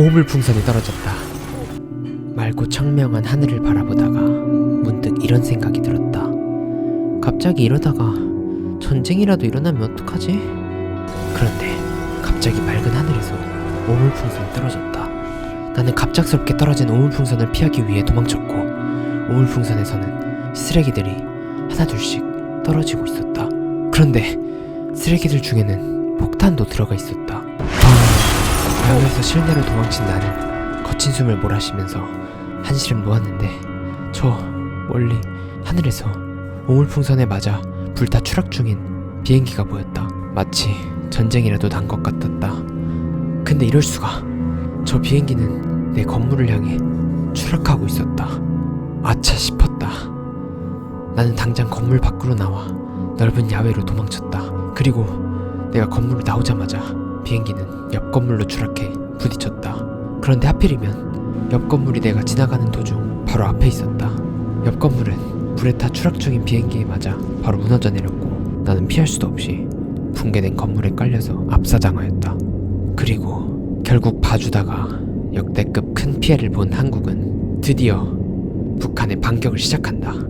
오물풍선이 떨어졌다. 맑고 청명한 하늘을 바라보다가 문득 이런 생각이 들었다. 갑자기 이러다가 전쟁이라도 일어나면 어떡하지? 그런데 갑자기 맑은 하늘에서 오물풍선이 떨어졌다. 나는 갑작스럽게 떨어진 오물풍선을 피하기 위해 도망쳤고 오물풍선에서는 쓰레기들이 하나둘씩 떨어지고 있었다. 그런데 쓰레기들 중에는 폭탄도 들어가 있었다. 바람에서 실내로 도망친 나는 거친 숨을 몰아쉬면서 한시름 놓았는데 저 멀리 하늘에서 오물풍선에 맞아 불타 추락 중인 비행기가 보였다. 마치 전쟁이라도 난 것 같았다. 근데 이럴 수가. 저 비행기는 내 건물을 향해 추락하고 있었다. 아차 싶었다. 나는 당장 건물 밖으로 나와 넓은 야외로 도망쳤다. 그리고 내가 건물을 나오자마자 비행기는 옆 건물로 추락해 부딪혔다. 그런데 하필이면 옆 건물이 내가 지나가는 도중 바로 앞에 있었다. 옆 건물은 불에 타 추락 중인 비행기에 맞아 바로 무너져 내렸고 나는 피할 수도 없이 붕괴된 건물에 깔려서 압사당하였다. 그리고 결국 봐주다가 역대급 큰 피해를 본 한국은 드디어 북한의 반격을 시작한다.